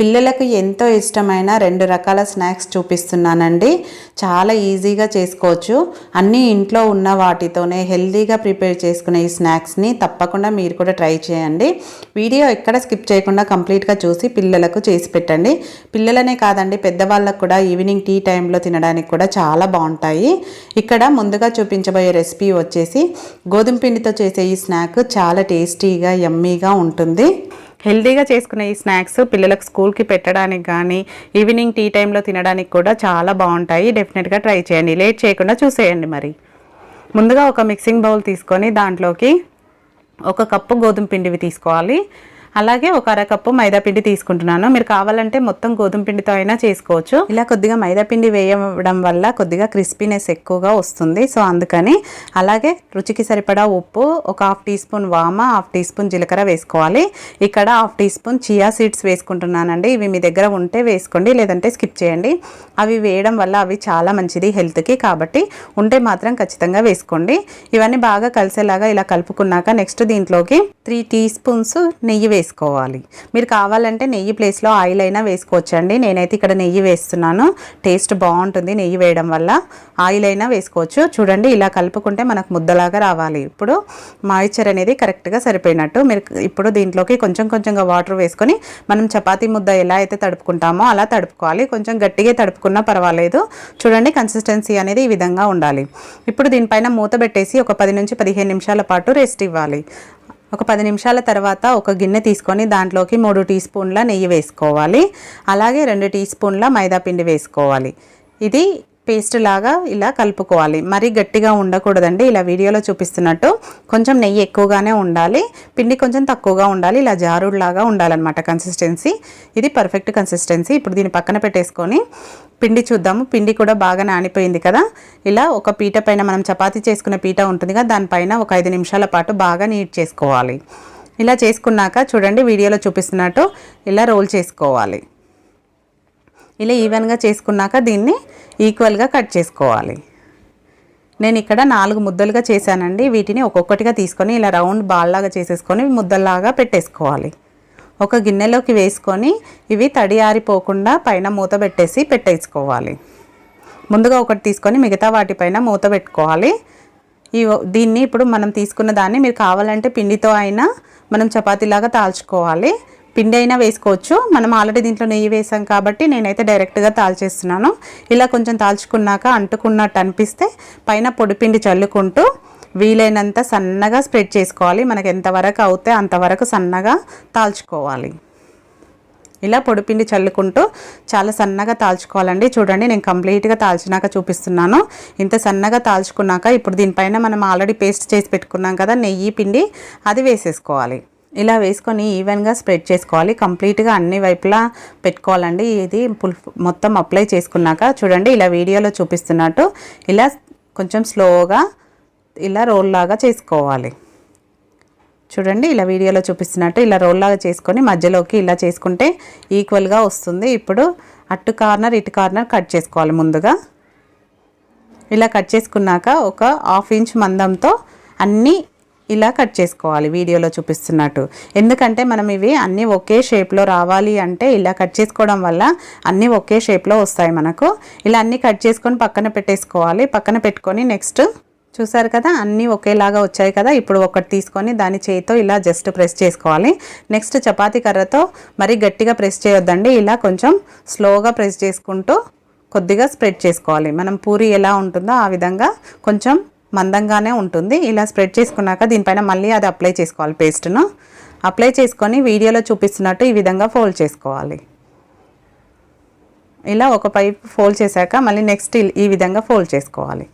పిల్లలకు ఎంతో ఇష్టమైన రెండు రకాల స్నాక్స్ చూపిస్తున్నానండి. చాలా ఈజీగా చేసుకోవచ్చు. అన్నీ ఇంట్లో ఉన్న వాటితోనే హెల్తీగా ప్రిపేర్ చేసుకునే ఈ స్నాక్స్ని తప్పకుండా మీరు కూడా ట్రై చేయండి. వీడియో ఎక్కడ స్కిప్ చేయకుండా కంప్లీట్గా చూసి పిల్లలకు చేసి పెట్టండి. పిల్లలనే కాదండి పెద్దవాళ్ళకు కూడా ఈవినింగ్ టీ టైంలో తినడానికి కూడా చాలా బాగుంటాయి. ఇక్కడ ముందుగా చూపించబోయే రెసిపీ వచ్చేసి గోధుమ పిండితో చేసే ఈ స్నాక్ చాలా టేస్టీగా యమ్మీగా ఉంటుంది. హెల్తీగా చేసుకునే ఈ స్నాక్స్ పిల్లలకు స్కూల్కి పెట్టడానికి కానీ ఈవినింగ్ టీ టైంలో తినడానికి కూడా చాలా బాగుంటాయి. డెఫినెట్గా ట్రై చేయండి. లేట్ చేయకుండా చూసేయండి మరి. ముందుగా ఒక మిక్సింగ్ బౌల్ తీసుకొని దాంట్లోకి ఒక కప్పు గోధుమ పిండివి తీసుకోవాలి. అలాగే ఒక అరకప్పు మైదాపిండి తీసుకుంటున్నాను. మీరు కావాలంటే మొత్తం గోధుమ పిండితో అయినా చేసుకోవచ్చు. ఇలా కొద్దిగా మైదాపిండి వేయడం వల్ల కొద్దిగా క్రిస్పీనెస్ ఎక్కువగా వస్తుంది. సో అందుకని అలాగే రుచికి సరిపడా ఉప్పు ఒక హాఫ్ టీ స్పూన్ వామ హాఫ్ టీ స్పూన్ జీలకర్ర వేసుకోవాలి. ఇక్కడ half teaspoon chia seeds వేసుకుంటున్నానండి. ఇవి మీ దగ్గర ఉంటే వేసుకోండి లేదంటే స్కిప్ చేయండి. అవి వేయడం వల్ల అవి చాలా మంచిది హెల్త్కి. కాబట్టి ఉంటే మాత్రం ఖచ్చితంగా వేసుకోండి. ఇవన్నీ బాగా కలిసేలాగా ఇలా కలుపుకున్నాక నెక్స్ట్ దీంట్లోకి త్రీ టీ స్పూన్స్ నెయ్యి వేసుకోండి వేసుకోవాలి. మీరు కావాలంటే నెయ్యి ప్లేస్లో ఆయిల్ అయినా వేసుకోవచ్చండి. నేనైతే ఇక్కడ నెయ్యి వేస్తున్నాను. టేస్ట్ బాగుంటుంది నెయ్యి వేయడం వల్ల. ఆయిల్ అయినా వేసుకోవచ్చు. చూడండి ఇలా కలుపుకుంటే మనకు ముద్దలాగా రావాలి. ఇప్పుడు మాయిశ్చర్ అనేది కరెక్ట్గా సరిపోయినట్టు. మీరు ఇప్పుడు దీంట్లోకి కొంచెం కొంచెంగా వాటర్ వేసుకొని మనం చపాతీ ముద్ద ఎలా అయితే తడుపుకుంటామో అలా తడుపుకోవాలి. కొంచెం గట్టిగా తడుపుకున్నా పర్వాలేదు. చూడండి కన్సిస్టెన్సీ అనేది ఈ విధంగా ఉండాలి. ఇప్పుడు దీనిపైన మూత పెట్టేసి ఒక పది నుంచి పదిహేను నిమిషాల పాటు రెస్ట్ ఇవ్వాలి. ఒక పది నిమిషాల తర్వాత ఒక గిన్నె తీసుకొని దాంట్లోకి మూడు టీ స్పూన్ల నెయ్యి వేసుకోవాలి. అలాగే రెండు టీ స్పూన్ల మైదాపిండి వేసుకోవాలి. ఇది పేస్ట్ లాగా ఇలా కలుపుకోవాలి. మరీ గట్టిగా ఉండకూడదండి. ఇలా వీడియోలో చూపిస్తున్నట్టు కొంచెం నెయ్యి ఎక్కువగానే ఉండాలి. పిండి కొంచెం తక్కువగా ఉండాలి. ఇలా జారుడులాగా ఉండాలన్నమాట కన్సిస్టెన్సీ ఇది పర్ఫెక్ట్ కన్సిస్టెన్సీ ఇప్పుడు దీన్ని పక్కన పెట్టేసుకొని పిండి చూద్దాము. పిండి కూడా బాగా నానిపోయింది కదా. ఇలా ఒక పీట పైన మనం చపాతీ చేసుకునే పీట ఉంటుంది కదా దానిపైన ఒక ఐదు నిమిషాల పాటు బాగా నీట్ చేసుకోవాలి. ఇలా చేసుకున్నాక చూడండి వీడియోలో చూపిస్తున్నట్టు ఇలా రోల్ చేసుకోవాలి. ఇలా ఈవెన్గా చేసుకున్నాక దీన్ని ఈక్వల్గా కట్ చేసుకోవాలి. నేను ఇక్కడ నాలుగు ముద్దలుగా చేశానండి. వీటిని ఒక్కొక్కటిగా తీసుకొని ఇలా రౌండ్ బాల్లాగా చేసేసుకొని ముద్దల్లాగా పెట్టేసుకోవాలి. ఒక గిన్నెలోకి వేసుకొని ఇవి తడి ఆరిపోకుండా పైన మూత పెట్టేసి పెట్టేసుకోవాలి. ముందుగా ఒకటి తీసుకొని మిగతా వాటిపైన మూత పెట్టుకోవాలి. ఈ దీన్ని ఇప్పుడు మనం తీసుకున్న దాన్ని మీరు కావాలంటే పిండితో అయినా మనం చపాతీలాగా తాల్చుకోవాలి. పిండి అయినా వేసుకోవచ్చు. మనం ఆల్రెడీ దీంట్లో నెయ్యి వేసాం కాబట్టి నేనైతే డైరెక్ట్గా తాల్చేస్తున్నాను. ఇలా కొంచెం తాల్చుకున్నాక అంటుకున్నట్టు అనిపిస్తే పైన పొడిపిండి చల్లుకుంటూ వీలైనంత సన్నగా స్ప్రెడ్ చేసుకోవాలి. మనకు ఎంతవరకు అవుతే అంతవరకు సన్నగా తాల్చుకోవాలి. ఇలా పొడిపిండి చల్లుకుంటూ చాలా సన్నగా తాల్చుకోవాలండి. చూడండి నేను కంప్లీట్గా తాల్చినాక చూపిస్తున్నాను. ఇంత సన్నగా తాల్చుకున్నాక ఇప్పుడు దీనిపైన మనం ఆల్రెడీ పేస్ట్ చేసి పెట్టుకున్నాం కదా నెయ్యి పిండి అది వేసేసుకోవాలి. ఇలా వేసుకొని ఈవెన్గా స్ప్రెడ్ చేసుకోవాలి. కంప్లీట్గా అన్ని వైపులా పెట్టుకోవాలండి. ఇది మొత్తం అప్లై చేసుకున్నాక చూడండి ఇలా వీడియోలో చూపిస్తున్నట్టు ఇలా కొంచెం స్లోగా ఇలా రోల్ లాగా చేసుకోవాలి. చూడండి ఇలా వీడియోలో చూపిస్తున్నట్టు ఇలా రోల్ లాగా చేసుకొని మధ్యలోకి ఇలా చేసుకుంటే ఈక్వల్గా వస్తుంది. ఇప్పుడు అటు కార్నర్ ఇటు కార్నర్ కట్ చేసుకోవాలి ముందుగా. ఇలా కట్ చేసుకున్నాక ఒక హాఫ్ ఇంచ్ మందంతో అన్నీ ఇలా కట్ చేసుకోవాలి వీడియోలో చూపిస్తున్నట్టు. ఎందుకంటే మనం ఇవి అన్నీ ఒకే షేప్లో రావాలి అంటే ఇలా కట్ చేసుకోవడం వల్ల అన్నీ ఒకే షేప్లో వస్తాయి మనకు. ఇలా అన్నీ కట్ చేసుకొని పక్కన పెట్టేసుకోవాలి. పక్కన పెట్టుకొని నెక్స్ట్ చూసారు కదా అన్నీ ఒకేలాగా వచ్చాయి కదా. ఇప్పుడు ఒకటి తీసుకొని దాని చేతితో ఇలా జస్ట్ ప్రెస్ చేసుకోవాలి. నెక్స్ట్ చపాతీ కర్రతో మరీ గట్టిగా ప్రెస్ చేయొద్దండి. ఇలా కొంచెం స్లోగా ప్రెస్ చేసుకుంటూ కొద్దిగా స్ప్రెడ్ చేసుకోవాలి. మనం పూరి ఎలా ఉంటుందో ఆ విధంగా కొంచెం మందంగానే ఉంటుంది. ఇలా స్ప్రెడ్ చేసుకున్నాక దీనిపైన మళ్ళీ అది అప్లై చేసుకోవాలి పేస్ట్ను. అప్లై చేసుకొని వీడియోలో చూపిస్తున్నట్టు ఈ విధంగా ఫోల్డ్ చేసుకోవాలి. ఇలా ఒక పైప్ ఫోల్డ్ చేశాక మళ్ళీ నెక్స్ట్ ఈ విధంగా ఫోల్డ్ చేసుకోవాలి.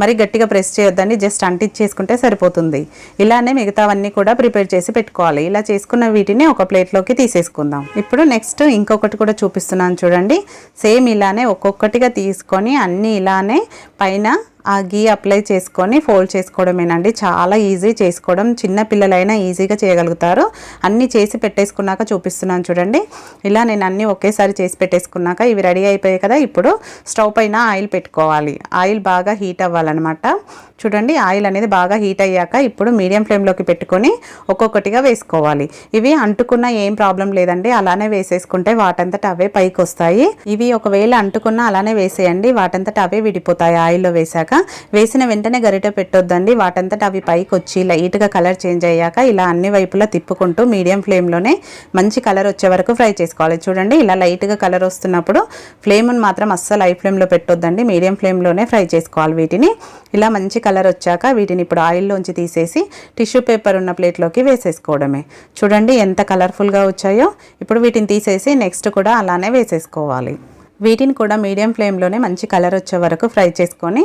మరి గట్టిగా ప్రెస్ చేయొద్దండి జస్ట్ అంటించేసుకుంటే సరిపోతుంది. ఇలానే మిగతావన్నీ కూడా ప్రిపేర్ చేసి పెట్టుకోవాలి. ఇలా చేసుకున్న వీటిని ఒక ప్లేట్లోకి తీసేసుకుందాం. ఇప్పుడు నెక్స్ట్ ఇంకొకటి కూడా చూపిస్తున్నాను చూడండి. సేమ్ ఇలానే ఒక్కొక్కటిగా తీసుకొని అన్నీ ఇలానే పైన ఆ గీ అప్లై చేసుకొని ఫోల్డ్ చేసుకోవడమేనండి. చాలా ఈజీ చేసుకోవడం. చిన్న పిల్లలైనా ఈజీగా చేయగలుగుతారు. అన్నీ చేసి పెట్టేసుకున్నాక చూపిస్తున్నాను చూడండి. ఇలా నేను అన్నీ ఒకేసారి చేసి పెట్టేసుకున్నాక ఇవి రెడీ అయిపోయాయి కదా. ఇప్పుడు స్టవ్ పైన ఆయిల్ పెట్టుకోవాలి. ఆయిల్ బాగా హీట్ అవ్వాలన్నమాట. చూడండి ఆయిల్ అనేది బాగా హీట్ అయ్యాక ఇప్పుడు మీడియం ఫ్లేమ్లోకి పెట్టుకొని ఒక్కొక్కటిగా వేసుకోవాలి. ఇవి అంటుకున్న ఏం ప్రాబ్లం లేదండి. అలానే వేసేసుకుంటే వాటంతట అవే పైకి వస్తాయి ఇవి ఒకవేళ అంటుకున్న అలానే వేసేయండి. వాటంతట అవే విడిపోతాయి. ఆయిల్లో వేసాక వేసిన వెంటనే గరిట పెట్టొద్దండి. వాటంతట అవి పైకి వచ్చి లైట్గా కలర్ చేంజ్ అయ్యాక ఇలా అన్ని వైపులా తిప్పుకుంటూ మీడియం ఫ్లేమ్లోనే మంచి కలర్ వచ్చే వరకు ఫ్రై చేసుకోవాలి. చూడండి ఇలా లైట్గా కలర్ వస్తున్నప్పుడు ఫ్లేమ్ని మాత్రం అస్సలు హై ఫ్లేమ్లో పెట్టొద్దండి. మీడియం ఫ్లేమ్లోనే ఫ్రై చేసుకోవాలి వీటిని. ఇలా మంచి కలర్ వచ్చాక వీటిని ఇప్పుడు ఆయిల్లోంచి తీసేసి టిష్యూ పేపర్ ఉన్న ప్లేట్లోకి వేసేసుకోవడమే. చూడండి ఎంత కలర్ఫుల్గా వచ్చాయో. ఇప్పుడు వీటిని తీసేసి నెక్స్ట్ కూడా అలానే వేసేసుకోవాలి. వీటిని కూడా మీడియం ఫ్లేమ్లోనే మంచి కలర్ వచ్చే వరకు ఫ్రై చేసుకొని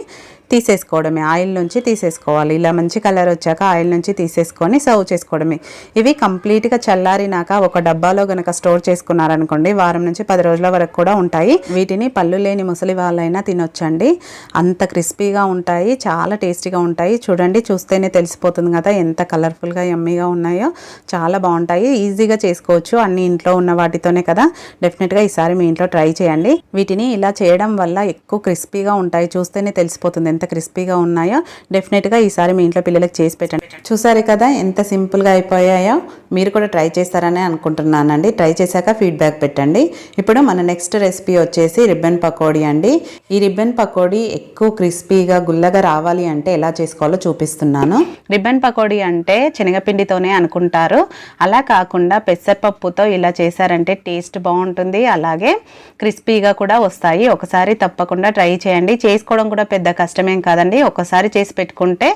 తీసేసుకోవడమే. ఆయిల్ నుంచి తీసేసుకోవాలి. ఇలా మంచి కలర్ వచ్చాక ఆయిల్ నుంచి తీసేసుకొని సర్వ్ చేసుకోవడమే. ఇవి కంప్లీట్గా చల్లారినాక ఒక డబ్బాలో గనక స్టోర్ చేసుకున్నారనుకోండి వారం నుంచి పది రోజుల వరకు కూడా ఉంటాయి. వీటిని పళ్ళు లేని ముసలి వాళ్ళైనా తినొచ్చండి. అంత క్రిస్పీగా ఉంటాయి చాలా టేస్టీగా ఉంటాయి. చూడండి చూస్తేనే తెలిసిపోతుంది కదా ఎంత కలర్ఫుల్గా ఎమ్మీగా ఉన్నాయో. చాలా బాగుంటాయి. ఈజీగా చేసుకోవచ్చు. అన్ని ఇంట్లో ఉన్న వాటితోనే కదా. డెఫినెట్గా ఈసారి మీ ఇంట్లో ట్రై చేయండి. వీటిని ఇలా చేయడం వల్ల ఎక్కువ క్రిస్పీగా ఉంటాయి. చూస్తేనే తెలిసిపోతుంది. ఎంత క్రిస్పీగా ఉన్నాయో డెఫినెట్గా ఈసారి మీ ఇంట్లో పిల్లలకు చేసి పెట్టండి. చూసారు కదా ఎంత సింపుల్గా అయిపోయాయో? మీరు కూడా ట్రై చేస్తారని అనుకుంటున్నానండి. ట్రై చేశాక ఫీడ్బ్యాక్ పెట్టండి. ఇప్పుడు మన నెక్స్ట్ రెసిపీ వచ్చేసి రిబ్బన్ పకోడీ అండి. ఈ రిబ్బన్ పకోడీ ఎక్కువ క్రిస్పీగా గుల్లగా రావాలి అంటే ఎలా చేసుకోవాలో చూపిస్తున్నాను. రిబ్బన్ పకోడీ అంటే శనగపిండితోనే అనుకుంటారు. అలా కాకుండా పెసరపప్పుతో ఇలా చేశారంటే టేస్ట్ బాగుంటుంది. అలాగే క్రిస్పీగా కూడా వస్తాయి. ఒకసారి తప్పకుండా ట్రై చేయండి. చేసుకోవడం కూడా పెద్ద కష్టం కష్టమేం కాదండి. ఒక్కసారి చేసి పెట్టుకుంటే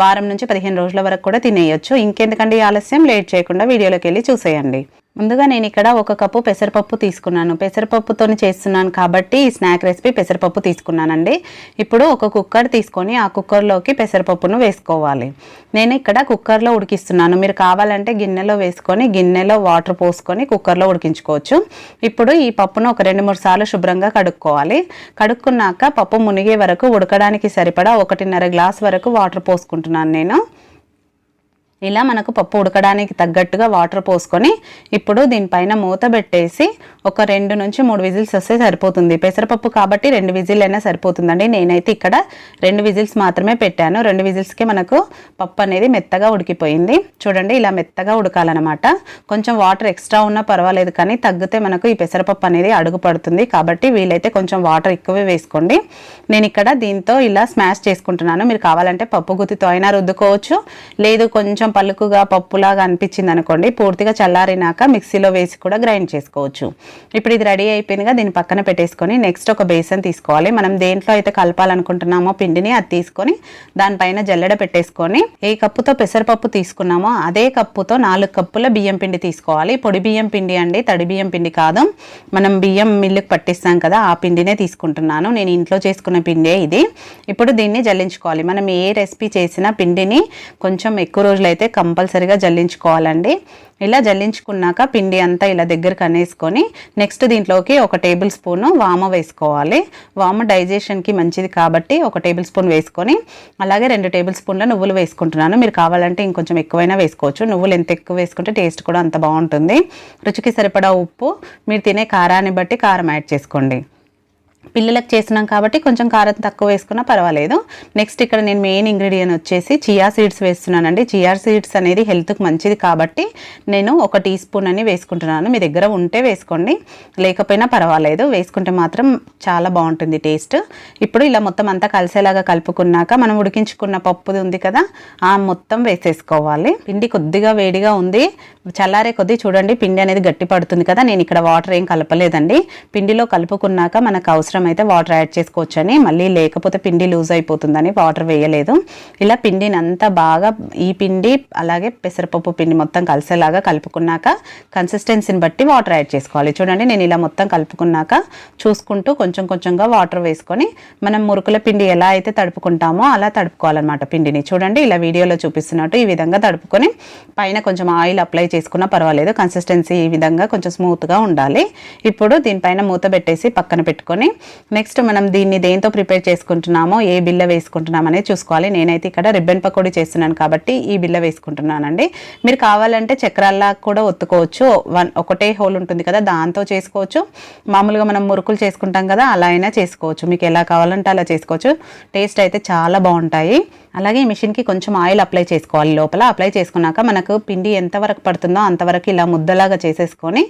వారం నుంచి పదిహేను రోజుల వరకు కూడా తినేయొచ్చు. ఇంకెందుకండి ఆలస్యం? లేట్ చేయకుండా వీడియోలోకి వెళ్ళి చూసేయండి. ముందుగా నేను ఇక్కడ ఒక కప్పు పెసరపప్పు తీసుకున్నాను. పెసరపప్పుతో చేస్తున్నాను కాబట్టి ఈ స్నాక్ రెసిపీ పెసరపప్పు తీసుకున్నానండి. ఇప్పుడు ఒక కుక్కర్ తీసుకొని ఆ కుక్కర్లోకి పెసరపప్పును వేసుకోవాలి. నేను ఇక్కడ కుక్కర్లో ఉడికిస్తున్నాను. మీరు కావాలంటే గిన్నెలో వేసుకొని గిన్నెలో వాటర్ పోసుకొని కుక్కర్లో ఉడికించుకోవచ్చు. ఇప్పుడు ఈ పప్పును ఒక రెండు మూడు సార్లు శుభ్రంగా కడుక్కోవాలి. కడుక్కున్నాక పప్పు మునిగే వరకు ఉడకడానికి సరిపడా ఒకటిన్నర గ్లాస్ వరకు వాటర్ పోసుకుంటున్నాను నేను. ఇలా మనకు పప్పు ఉడకడానికి తగ్గట్టుగా వాటర్ పోసుకొని ఇప్పుడు దీనిపైన మూత పెట్టేసి ఒక రెండు నుంచి మూడు విజిల్స్ వస్తే సరిపోతుంది. పెసరపప్పు కాబట్టి రెండు విజిల్ అయినా సరిపోతుందండి. నేనైతే ఇక్కడ రెండు విజిల్స్ మాత్రమే పెట్టాను. రెండు విజిల్స్కి మనకు పప్పు అనేది మెత్తగా ఉడికిపోయింది. చూడండి ఇలా మెత్తగా ఉడకాలన్నమాట. కొంచెం వాటర్ ఎక్స్ట్రా ఉన్నా పర్వాలేదు కానీ తగ్గితే మనకు ఈ పెసరపప్పు అనేది అడుగు పడుతుంది. కాబట్టి వీలైతే కొంచెం వాటర్ ఎక్కువే వేసుకోండి. నేను ఇక్కడ దీంతో ఇలా స్మాష్ చేసుకుంటున్నాను. మీరు కావాలంటే పప్పు గుత్తితో అయినా రుద్దుకోవచ్చు. లేదు కొంచెం పలుకుగా పప్పులాగా అనిపించింది అనుకోండి పూర్తిగా చల్లారినాక మిక్సీలో వేసి కూడా గ్రైండ్ చేసుకోవచ్చు. ఇప్పుడు ఇది రెడీ అయిపోయిందిగా దీన్ని పక్కన పెట్టేసుకొని నెక్స్ట్ ఒక బేసన్ తీసుకోవాలి. మనం దేంట్లో అయితే కలపాలనుకుంటున్నామో పిండిని అది తీసుకొని దానిపైన జల్లెడ పెట్టేసుకొని ఏ కప్పుతో పెసరపప్పు తీసుకున్నామో అదే కప్పుతో నాలుగు కప్పుల బియ్యం పిండి తీసుకోవాలి. పొడి బియ్యం పిండి అండి తడి బియ్యం పిండి కాదు. మనం బియ్యం మిల్లుకు పట్టిస్తాం కదా ఆ పిండినే తీసుకుంటున్నాను. నేను ఇంట్లో చేసుకున్న పిండే ఇది. ఇప్పుడు దీన్ని జల్లించుకోవాలి. మనం ఏ రెసిపీ చేసినా పిండిని కొంచెం ఎక్కువ రోజులైతే కంపల్సరీగా జల్లించుకోవాలండి. ఇలా జల్లించుకున్నాక పిండి అంతా ఇలా దగ్గరకు అనేసుకొని నెక్స్ట్ దీంట్లోకి ఒక టేబుల్ స్పూను వామ వేసుకోవాలి. వామ డైజెషన్కి మంచిది కాబట్టి ఒక టేబుల్ స్పూన్ వేసుకొని అలాగే రెండు టేబుల్ స్పూన్ల నువ్వులు వేసుకుంటున్నాను. మీరు కావాలంటే ఇంకొంచెం ఎక్కువైనా వేసుకోవచ్చు. నువ్వులు ఎంత ఎక్కువ వేసుకుంటే టేస్ట్ కూడా అంత బాగుంటుంది. రుచికి సరిపడా ఉప్పు మీరు తినే కారాన్ని బట్టి కారం యాడ్ చేసుకోండి. పిల్లలకు చేసినాం కాబట్టి కొంచెం కారం తక్కువ వేసుకున్నా పర్వాలేదు. నెక్స్ట్ ఇక్కడ నేను మెయిన్ ఇంగ్రీడియంట్ వచ్చేసి చియా సీడ్స్ వేస్తున్నానండి. చియా సీడ్స్ అనేది హెల్త్కి మంచిది కాబట్టి నేను ఒక టీ స్పూన్ అని వేసుకుంటున్నాను. మీ దగ్గర ఉంటే వేసుకోండి. లేకపోయినా పర్వాలేదు. వేసుకుంటే మాత్రం చాలా బాగుంటుంది టేస్ట్ ఇప్పుడు ఇలా మొత్తం అంతా కలిసేలాగా కలుపుకున్నాక మనం ఉడికించుకున్న పప్పుది ఉంది కదా ఆ మొత్తం వేసేసుకోవాలి. పిండి కొద్దిగా వేడిగా ఉంది. చల్లారే కొద్దీ చూడండి పిండి అనేది గట్టి పడుతుంది కదా నేను ఇక్కడ వాటర్ ఏం కలపలేదండి. పిండిలో కలుపుకున్నాక మనకు అవసరం అయితే వాటర్ యాడ్ చేసుకోవచ్చని మళ్ళీ లేకపోతే పిండి లూజ్ అయిపోతుందని వాటర్ వేయలేదు. ఇలా పిండిని అంతా బాగా ఈ పిండి అలాగే పెసరపప్పు పిండి మొత్తం కలిసేలాగా కలుపుకున్నాక కన్సిస్టెన్సీని బట్టి వాటర్ యాడ్ చేసుకోవాలి. చూడండి నేను ఇలా మొత్తం కలుపుకున్నాక చూసుకుంటూ కొంచెం కొంచెంగా వాటర్ వేసుకొని మనం మురుకుల పిండి ఎలా అయితే తడుపుకుంటామో అలా తడుపుకోవాలన్నమాట పిండిని. చూడండి ఇలా వీడియోలో చూపిస్తున్నట్టు ఈ విధంగా తడుపుకొని పైన కొంచెం ఆయిల్ అప్లై చేసుకున్నా పర్వాలేదు. కన్సిస్టెన్సీ ఈ విధంగా కొంచెం స్మూత్గా ఉండాలి. ఇప్పుడు దీనిపైన మూత పెట్టేసి పక్కన పెట్టుకొని నెక్స్ట్ మనం దీన్ని దేంతో ప్రిపేర్ చేసుకుంటున్నామో ఏ బిల్ల వేసుకుంటున్నాం అనేది చూసుకోవాలి. నేనైతే ఇక్కడ రిబ్బన్ పకోడీ చేస్తున్నాను కాబట్టి ఈ బిల్ల వేసుకుంటున్నానండి. మీరు కావాలంటే చక్రాల్లా కూడా ఒత్తుకోవచ్చు. వన్ ఒకటే హోల్ ఉంటుంది కదా దాంతో చేసుకోవచ్చు. మామూలుగా మనం మురుకులు చేసుకుంటాం కదా అలా అయినా చేసుకోవచ్చు. మీకు ఎలా కావాలంటే అలా చేసుకోవచ్చు. టేస్ట్ అయితే చాలా బాగుంటాయి. అలాగే ఈ మిషన్కి కొంచెం ఆయిల్ అప్లై చేసుకోవాలి. లోపల అప్లై చేసుకున్నాక మనకు పిండి ఎంతవరకు పడుతుందో అంతవరకు ఇలా ముద్దలాగా చేసేసుకొని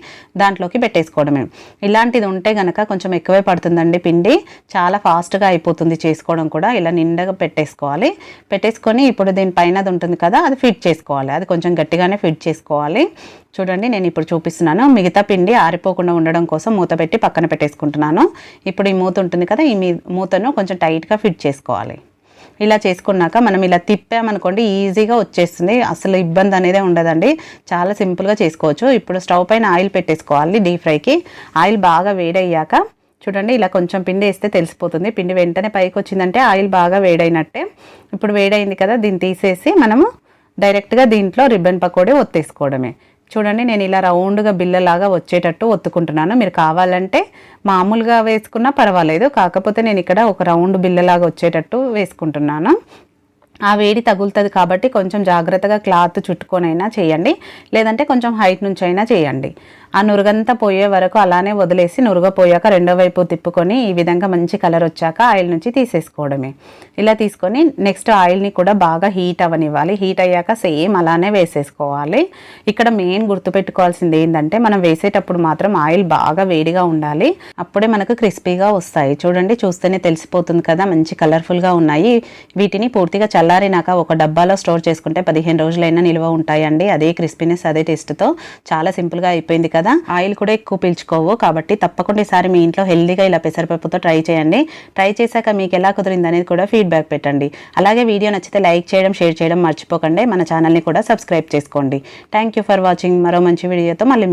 దాంట్లోకి పెట్టేసుకోవడమే. ఇలాంటిది ఉంటే కనుక కొంచెం ఎక్కువే పడుతుందండి పిండి. చాలా ఫాస్ట్గా అయిపోతుంది చేసుకోవడం కూడా. ఇలా నిండగా పెట్టేసుకోవాలి. పెట్టేసుకొని ఇప్పుడు దీనిపైన అది ఉంటుంది కదా అది ఫిట్ చేసుకోవాలి. అది కొంచెం గట్టిగానే ఫిట్ చేసుకోవాలి. చూడండి నేను ఇప్పుడు చూపిస్తున్నాను. మిగతా పిండి ఆరిపోకుండా ఉండడం కోసం మూత పెట్టి పక్కన పెట్టేసుకుంటున్నాను. ఇప్పుడు ఈ మూత ఉంటుంది కదా ఈ మూతను కొంచెం టైట్గా ఫిట్ చేసుకోవాలి. ఇలా చేసుకున్నాక మనం ఇలా తిప్పామనుకోండి ఈజీగా వచ్చేస్తుంది. అసలు ఇబ్బంది అనేది ఉండదండి. చాలా సింపుల్గా చేసుకోవచ్చు. ఇప్పుడు స్టవ్ పైన ఆయిల్ పెట్టేసుకోవాలి డీప్ ఫ్రైకి. ఆయిల్ బాగా వేడయ్యాక చూడండి ఇలా కొంచెం పిండి వేస్తే తెలిసిపోతుంది. పిండి వెంటనే పైకి వచ్చిందంటే ఆయిల్ బాగా వేడైనట్టే. ఇప్పుడు వేడైంది కదా దీన్ని తీసేసి మనము డైరెక్ట్గా దీంట్లో రిబ్బన్ పకోడీ ఒత్తేసుకోవడమే. చూడండి నేను ఇలా రౌండ్గా బిల్లలాగా వచ్చేటట్టు ఒత్తుకుంటున్నాను. మీరు కావాలంటే మామూలుగా వేసుకున్నా పర్వాలేదు. కాకపోతే నేను ఇక్కడ ఒక రౌండ్ బిల్లలాగా వచ్చేటట్టు వేసుకుంటున్నాను. ఆ వేడి తగులుతుంది కాబట్టి కొంచెం జాగ్రత్తగా క్లాత్ చుట్టుకొనైనా చేయండి. లేదంటే కొంచెం హైట్ నుంచి అయినా చేయండి. ఆ నురుగంతా పోయే వరకు అలానే వదిలేసి నురుగపోయాక రెండో వైపు తిప్పుకొని ఈ విధంగా మంచి కలర్ వచ్చాక ఆయిల్ నుంచి తీసేసుకోవడమే. ఇలా తీసుకొని నెక్స్ట్ ఆయిల్ని కూడా బాగా హీట్ అవనివ్వాలి హీట్ అయ్యాక సేమ్ అలానే వేసేసుకోవాలి. ఇక్కడ మెయిన్ గుర్తుపెట్టుకోవాల్సింది ఏంటంటే మనం వేసేటప్పుడు మాత్రం ఆయిల్ బాగా వేడిగా ఉండాలి. అప్పుడే మనకు క్రిస్పీగా వస్తాయి. చూడండి చూస్తేనే తెలిసిపోతుంది కదా మంచి కలర్ఫుల్గా ఉన్నాయి. వీటిని పూర్తిగా చల్లారినాక ఒక డబ్బాలో స్టోర్ చేసుకుంటే పదిహేను రోజులైనా నిల్వ ఉంటాయండి. అదే క్రిస్పీనెస్ అదే టేస్ట్తో. చాలా సింపుల్గా అయిపోయింది కదా. ఆయిల్ కూడా ఎక్కువ పీల్చుకోవు. కాబట్టి తప్పకుండా ఈసారి మీ ఇంట్లో హెల్దీగా ఇలా పెసరపప్పుతో ట్రై చేయండి. ట్రై చేశాక మీకు ఎలా కుదిరింది అనేది కూడా ఫీడ్బ్యాక్ పెట్టండి. అలాగే వీడియో నచ్చితే లైక్ చేయడం షేర్ చేయడం మర్చిపోకండి. మన ఛానల్ని కూడా సబ్స్క్రైబ్ చేసుకోండి. థ్యాంక్ ఫర్ వాచింగ్ మరో మంచి వీడియోతో మళ్ళీ